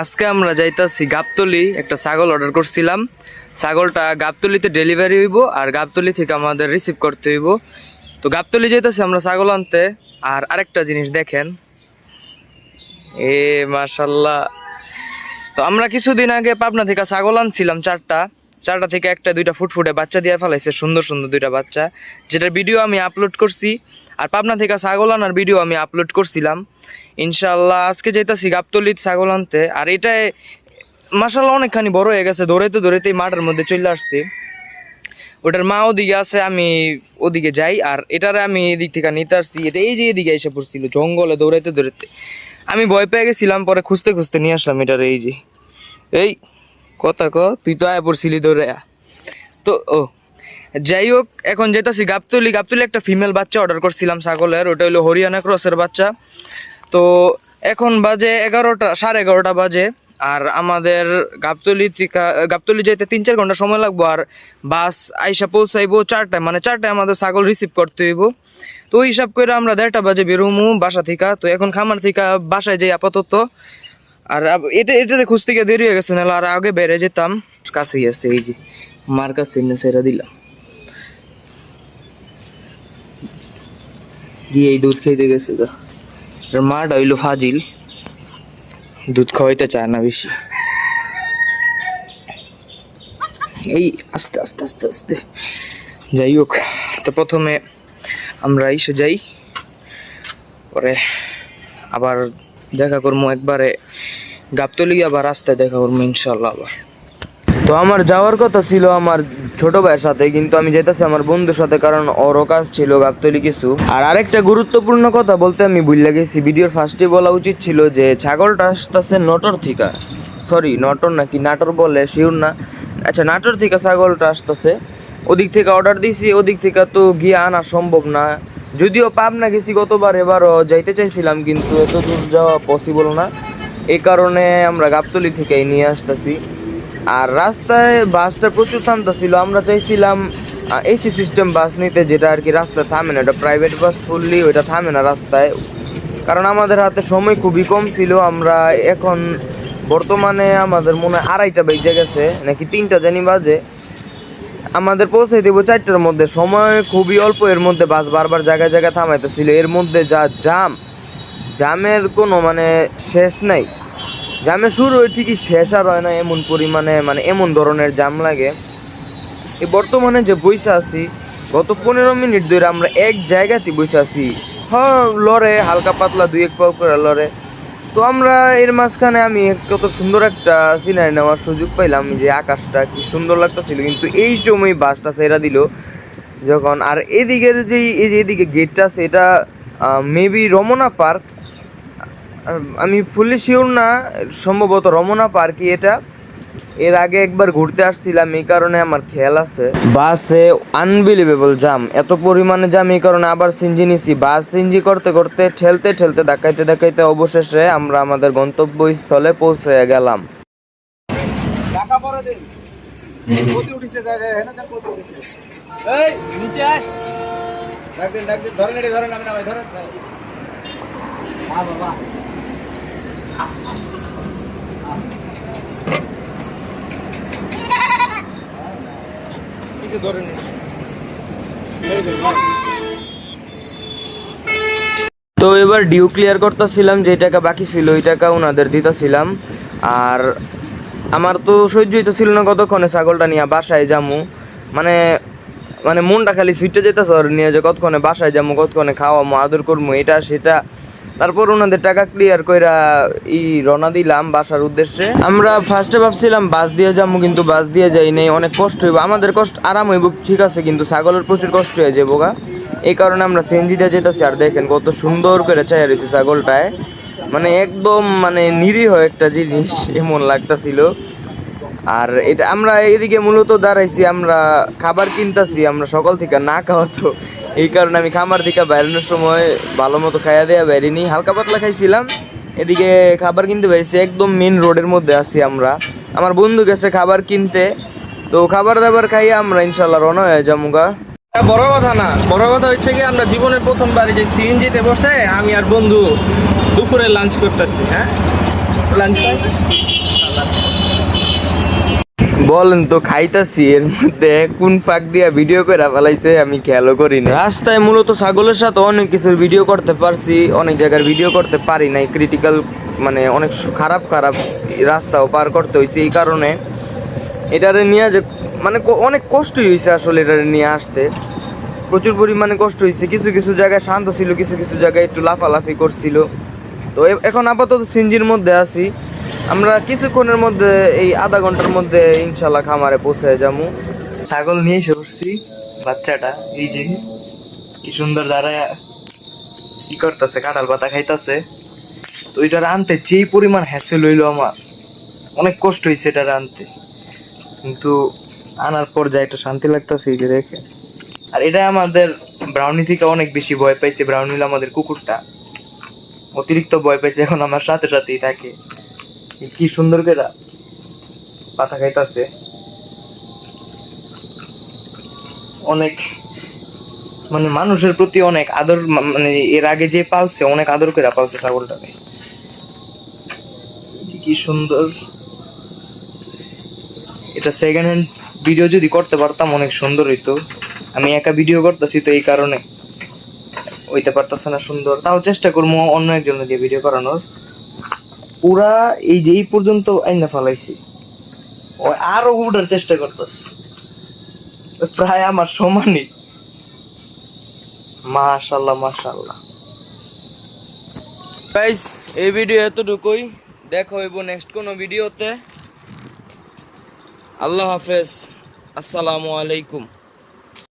আজকে আমরা যাইতাছি গাবতলি, একটা ছাগল অর্ডার করছিলাম। ছাগলটা গাবতলিতে ডেলিভারি হইব আর গাবতলি থেকে আমাদের রিসিভ করতে হইব। তো গাবতলি যাইতাছি আমরা ছাগল আনতে। আর আরেকটা জিনিস দেখেন। এ মাশাল্লাহ তো আমরা কিছুদিন আগে পাবনা থেকে ছাগল আনছিলাম চারটা। চারটা থেকে একটা, দুইটা ফুটফুটে বাচ্চা দিয়ে ফেলাইছে। সুন্দর সুন্দর দুইটা বাচ্চা। যেটা ভিডিও আমি আপলোড করছি। আর পাবনা থেকে ছাগল আনার ভিডিও আমি আপলোড করছিলাম। ইনশাল্লাহ আজকে যেতেছি গাবতলি ছাগল আনতে। আর এটাই মাসাল্লাহ অনেকখানি বড় হয়ে গেছে দৌড়াইতে দৌড়াইতে মাঠের মধ্যে চলে আসছি। ওটার মা ওদিকে আছে, আমি ওদিকে যাই। আর এটারে আমি এদিক থেকে নিতে আসছি। এটা এই যে এদিকে এসে পড়ছিল, জঙ্গলে দৌড়াইতে দৌড়াইতে। আমি ভয় পেয়ে গেছিলাম, পরে খুঁজতে খুঁজতে নিয়ে আসলাম এটার, এই যে। এই, কথা ক, তুই তো আয় পড়ছিলি দৌড়াইয়া তো, ও। যাই হোক এখন যেতেছি গাবতলি। গাবতলি একটা ফিমেল বাচ্চা অর্ডার করছিলাম ছাগলের, ওটা হলো হরিয়ানা ক্রসের বাচ্চা। তো এখন বাজে এগারোটা, সাড়ে এগারোটা বাজে, আর আমাদের গাবতলি থেকে, গাবতলি যেতে তিন চার ঘণ্টা সময় লাগবো, আর বাস আইসা পৌঁছাইবো চারটায় মানে চারটায় আমাদের ছাগল রিসিভ করতে হইব। তো ওই হিসাব করে আমরা দেড়টা বাজে বেরোমু বাসা থেকে। তো এখন খামার থেকে বাসায় যাই আপাতত। আর এটা এটারে খুঁজতে গিয়ে দেরি হয়ে গেছে, নাহলে আর আগে বেড়ে যেতাম। কাছেই আছে, এই যে মার কাছে সেরা দিলাম। গিয়ে এই দুধ খাইতে গেছে তো আর মাটা হইল ফাজিল। দুধ খাওয়াইতে চায় না বেশি। এই আস্তে আস্তে আস্তে আস্তে। যাই হোক, তো প্রথমে আমরা এসে যাই। পরে আবার দেখা করব একবারে। গাবতলি আবার রাস্তায় দেখা করব ইনশাল্লাহ আবার। তো আমার যাওয়ার কথা ছিল আমার ছোট ভাইয়ের সাথে, কিন্তু আমি যেতেছি আমার বন্ধুর সাথে কারণ ওরও কাজ ছিল গাবতলি কিছু। আর আরেকটা গুরুত্বপূর্ণ কথা বলতে আমি ভুলে গেছি, ভিডিওর ফার্স্টে বলা উচিত ছিল যে ছাগলটা আসতেছে নটর থিকা। সরি নটর নাকি নাটর বলে শিওর না। আচ্ছা নাটর থেকে ছাগলটা আসতেছে। ওদিক থেকে অর্ডার দিয়েছি ওদিক থেকে তো গিয়ে আনা সম্ভব না। যদিও পাবনা গেছি, গতবার এবারও যাইতে চাইছিলাম, কিন্তু এত দূর যাওয়া পসিবল না। এই কারণে আমরা গাবতলি থেকেই নিয়ে আসতেছি। আর রাস্তায় বাসটা প্রচুর থামতেছিল। আমরা চাইছিলাম এসি সিস্টেম বাস নিতে, যেটা আর কি রাস্তায় থামে না। এটা প্রাইভেট বাস ফুললি ওইটা থামে না রাস্তায়। কারণ আমাদের হাতে সময় খুবই কম ছিল। আমরা এখন বর্তমানে আমাদের মনে হয় আড়াইটা বেজে গেছে, নাকি তিনটা জানি বাজে। আমাদের পৌঁছে দেবো চারটার মধ্যে। সময় খুবই অল্প, এর মধ্যে বাস বারবার জায়গায় জায়গায় থামাইতেছিল। এর মধ্যে যা জাম জামের কোনো মানে শেষ নাই। জামে শুরু হয় ঠিকই শেষ আর হয় না, এমন পরিমাণে মানে এমন ধরনের জাম লাগে। এই বর্তমানে যে বৈশা আছি, গত পনেরো মিনিট ধরে আমরা এক জায়গাতে বসে আছি। হ, লড়ে, হালকা পাতলা দুই এক পাও করে লড়ে। তো আমরা এর মাঝখানে আমি কত সুন্দর একটা সিনারি নেওয়ার সুযোগ পাইলাম যে আকাশটা কি সুন্দর লাগতেছিল, কিন্তু এই সময় বাসটা সেরা দিল। যখন, আর এদিকের যে এই যে এদিকে গেটটা এটা মেবি রমনা পার্ক আমি ফুললি শিওর না সম্ভবত রমনা পার্কই এটা। এর আগে একবার ঘুরতে আসছিলাম এই কারণে আমার খেয়াল আছে। বাসে আনবিলিভেবল জাম এত পরিমাণে জাম এই কারণে আবার সিনজি নিছি। বাস সিনজি করতে করতে ঠেলতে ঠেলতে দেখাইতে দেখাইতে অবশেষে আমরা আমাদের গন্তব্যস্থলে পৌঁছে গেলাম। টাকা পরে দিন। কত উঠিছে দাদা হেনা দেন কত উঠিছে। এই নিচে আয়। ডাক দিন ডাক দিন ধরেন এটি ধরেন আমি না ভাই ধরেন বাবা। তো এবার ডিউ ক্লিয়ার করতেছিলাম যে টাকা বাকি ছিল, ওই টাকা ওনাদের দিতেছিলাম। আর আমার তো সহ্য হইতে ছিল না কতক্ষণে ছাগলটা নিয়ে বাসায় যামু। মানে মানে মনটা খালি সুইটে যেতেছে ওর নিয়ে যে কতক্ষণে বাসায় যামু, কতক্ষণে খাওয়ামু, আদর করব এটা সেটা তারপর ওনাদের টাকা ক্লিয়ার কইরা ই রওনা দিলাম বাসার উদ্দেশ্যে। আমরা ফার্স্টে ভাবছিলাম, বাস দিয়ে যাব কিন্তু বাস দিয়ে যাই নাই, অনেক কষ্ট হইব। আমাদের কষ্ট, আরাম হইব, ঠিক আছে, কিন্তু ছাগলের প্রচুর কষ্ট হয়ে যাব গা। এই কারণে আমরা সিএনজি দিয়ে যেতেছি আর দেখেন কত সুন্দর করে চাইয়া রয়েছে ছাগলটায়। মানে একদম মানে নিরীহ একটা জিনিস, এমন লাগতাছিল। আর এটা, আমরা এদিকে মূলত দাঁড়াইছি, আমরা খাবার কিনতাছি, আমরা সকাল থেকে না খাওয়া তো এই কারণে আমি খামার থেকে বেরোনোর সময় ভালো মতো খাইয়া দেওয়া বেরিনি। হালকা পাতলা খাইছিলাম, এদিকে খাবার কিনতে বেরিয়েছি, একদম মেন রোডের মধ্যে আছি আমরা। আমার বন্ধু গেছে খাবার কিনতে, তো খাবার দাবার খাইয়ে আমরা ইনশাল্লাহ রওনা হয়ে যাব এটা বড় কথা না, বড় কথা হচ্ছে কি, আমরা জীবনের প্রথমবার যে সিএনজিতে বসে আমি আর বন্ধু দুপুরে লাঞ্চ করতেছি হ্যাঁ? লাঞ্চ বলেন তো, খাইতাছি, এর মধ্যে কোন ফাঁক দিয়া ভিডিও করে ফেলাইছে, আমি খেয়ালও করি না রাস্তায় মূলত ছাগলের সাথে অনেক কিছুর ভিডিও করতে পারছি, অনেক জায়গার ভিডিও করতে পারি নাই ক্রিটিক্যাল মানে অনেক খারাপ খারাপ রাস্তাও পার করতে হয়েছে এই কারণে এটারে নিয়ে যে মানে অনেক কষ্টই হয়েছে আসলে এটারে নিয়ে আসতে। প্রচুর পরিমাণে কষ্ট হয়েছে কিছু কিছু জায়গায় শান্ত ছিল, কিছু কিছু জায়গায় একটু লাফালাফি করছিল। তো এখন আপাতত সিঞ্জির মধ্যে আছি। আমরা কিছুক্ষণের মধ্যে, এই আধা ঘণ্টার মধ্যে ইনশাল্লাহ খামারে পৌঁছে যাব। ছাগল নিয়ে এসে উঠছি বাচ্চাটা, এই যে, কি সুন্দর দাঁড়ায়, কি করতেছে, কাঁঠাল পাতা খাইতাছে। তো এটার আনতে যেই পরিমাণ হ্যাসেল হইল আমার, অনেক কষ্ট হয়েছে এটার আনতে। কিন্তু আনার পর যা একটা শান্তি লাগতেছে, এই যে দেখে আর এটা আমাদের ব্রাউনি থেকে অনেক বেশি ভয় পাইছে ব্রাউনি আমাদের কুকুরটা। অতিরিক্ত ভয় পাইছে, এখন আমার সাথে সাথেই থাকে। কি সুন্দর করে পাতা খাইতাছে। অনেক মানে মানুষের প্রতি অনেক আদর মানে এর আগে যে পালছে, অনেক আদর করে পালছে ছাগলটাকে। কি সুন্দর। এটা সেকেন্ড হ্যান্ড ভিডিও যদি করতে পারতাম অনেক সুন্দর হইতো। আমি একা ভিডিও করতেছি তো এই কারণে। হইতে পারতেছে না সুন্দর। তাও চেষ্টা করব অন্য একজনের দিয়ে ভিডিও করানোর। পুরা এই যে এই পর্যন্ত আইনা ফেলাইছি। আরও উঠার চেষ্টা করতেছে। প্রায় আমার সমানই। মাশাল্লাহ মাশাল্লাহ। গাইস এই ভিডিও এতটুকুই। দেখা হইব নেক্সট কোনো ভিডিওতে আল্লাহ হাফেজ। আসসালামু আলাইকুম।